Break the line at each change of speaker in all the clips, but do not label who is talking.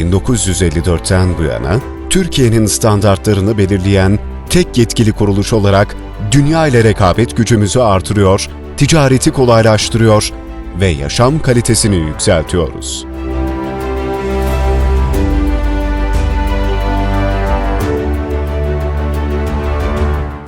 1954'ten bu yana Türkiye'nin standartlarını belirleyen tek yetkili kuruluş olarak dünya ile rekabet gücümüzü artırıyor, ticareti kolaylaştırıyor ve yaşam kalitesini yükseltiyoruz.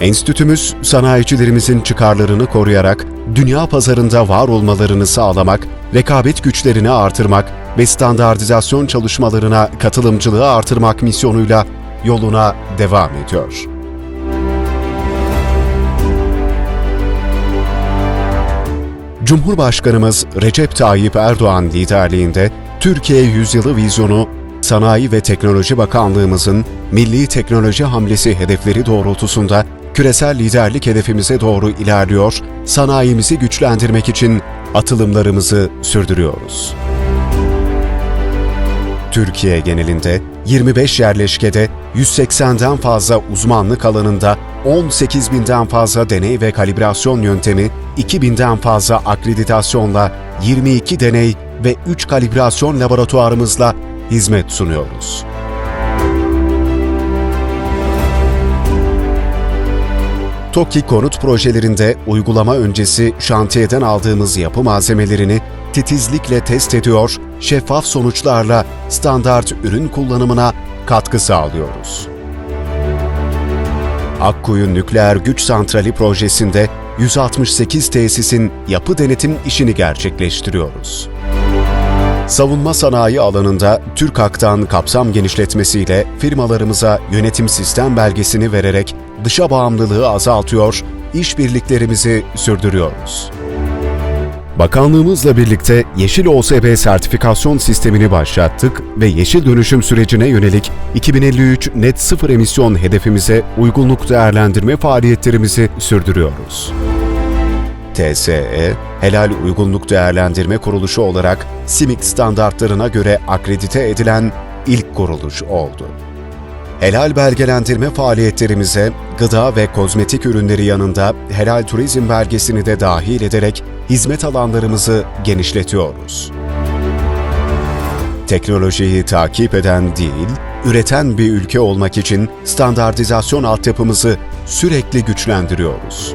Enstitümüz, sanayicilerimizin çıkarlarını koruyarak dünya pazarında var olmalarını sağlamak, rekabet güçlerini artırmak ve standartizasyon çalışmalarına katılımcılığı artırmak misyonuyla yoluna devam ediyor. Cumhurbaşkanımız Recep Tayyip Erdoğan liderliğinde Türkiye Yüzyılı Vizyonu, Sanayi ve Teknoloji Bakanlığımızın Milli Teknoloji Hamlesi hedefleri doğrultusunda küresel liderlik hedefimize doğru ilerliyor, sanayimizi güçlendirmek için atılımlarımızı sürdürüyoruz. Türkiye genelinde 25 yerleşkede 180'den fazla uzmanlık alanında 18 binden fazla deney ve kalibrasyon yöntemi, 2000'den fazla akreditasyonla 22 deney ve 3 kalibrasyon laboratuvarımızla hizmet sunuyoruz. TOKİ konut projelerinde uygulama öncesi şantiyeden aldığımız yapı malzemelerini titizlikle test ediyor, şeffaf sonuçlarla standart ürün kullanımına katkı sağlıyoruz. Akkuyu Nükleer Güç Santrali projesinde 168 tesisin yapı denetim işini gerçekleştiriyoruz. Savunma sanayi alanında TÜRKAK'tan kapsam genişletmesiyle firmalarımıza yönetim sistem belgesini vererek dışa bağımlılığı azaltıyor, işbirliklerimizi sürdürüyoruz. Bakanlığımızla birlikte Yeşil OSB sertifikasyon sistemini başlattık ve yeşil dönüşüm sürecine yönelik 2053 net sıfır emisyon hedefimize uygunluk değerlendirme faaliyetlerimizi sürdürüyoruz. TSE, Helal Uygunluk Değerlendirme Kuruluşu olarak SİMİK standartlarına göre akredite edilen ilk kuruluş oldu. Helal belgelendirme faaliyetlerimize gıda ve kozmetik ürünleri yanında helal turizm belgesini de dahil ederek hizmet alanlarımızı genişletiyoruz. Teknolojiyi takip eden değil, üreten bir ülke olmak için standartizasyon altyapımızı sürekli güçlendiriyoruz.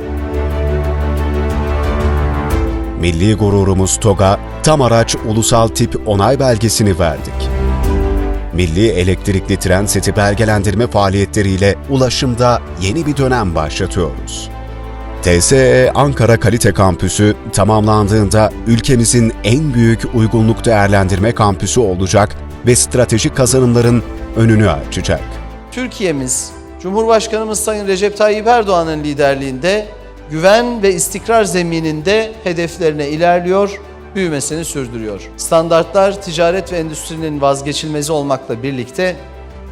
Milli gururumuz TOG'a tam araç ulusal tip onay belgesini verdik. Milli elektrikli tren seti belgelendirme faaliyetleriyle ulaşımda yeni bir dönem başlatıyoruz. TSE Ankara Kalite Kampüsü tamamlandığında ülkemizin en büyük uygunluk değerlendirme kampüsü olacak ve stratejik kazanımların önünü açacak.
Türkiye'miz, Cumhurbaşkanımız Sayın Recep Tayyip Erdoğan'ın liderliğinde güven ve istikrar zemininde hedeflerine ilerliyor, büyümesini sürdürüyor. Standartlar ticaret ve endüstrinin vazgeçilmezi olmakla birlikte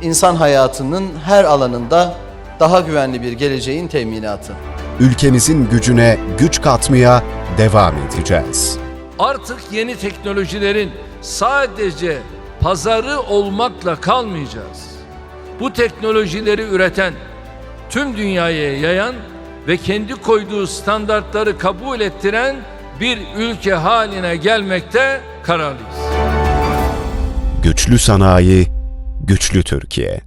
insan hayatının her alanında daha güvenli bir geleceğin teminatı.
Ülkemizin gücüne güç katmaya devam edeceğiz.
Artık yeni teknolojilerin sadece pazarı olmakla kalmayacağız. Bu teknolojileri üreten, tüm dünyaya yayan ve kendi koyduğu standartları kabul ettiren bir ülke haline gelmekte kararlıyız.
Güçlü sanayi, güçlü Türkiye.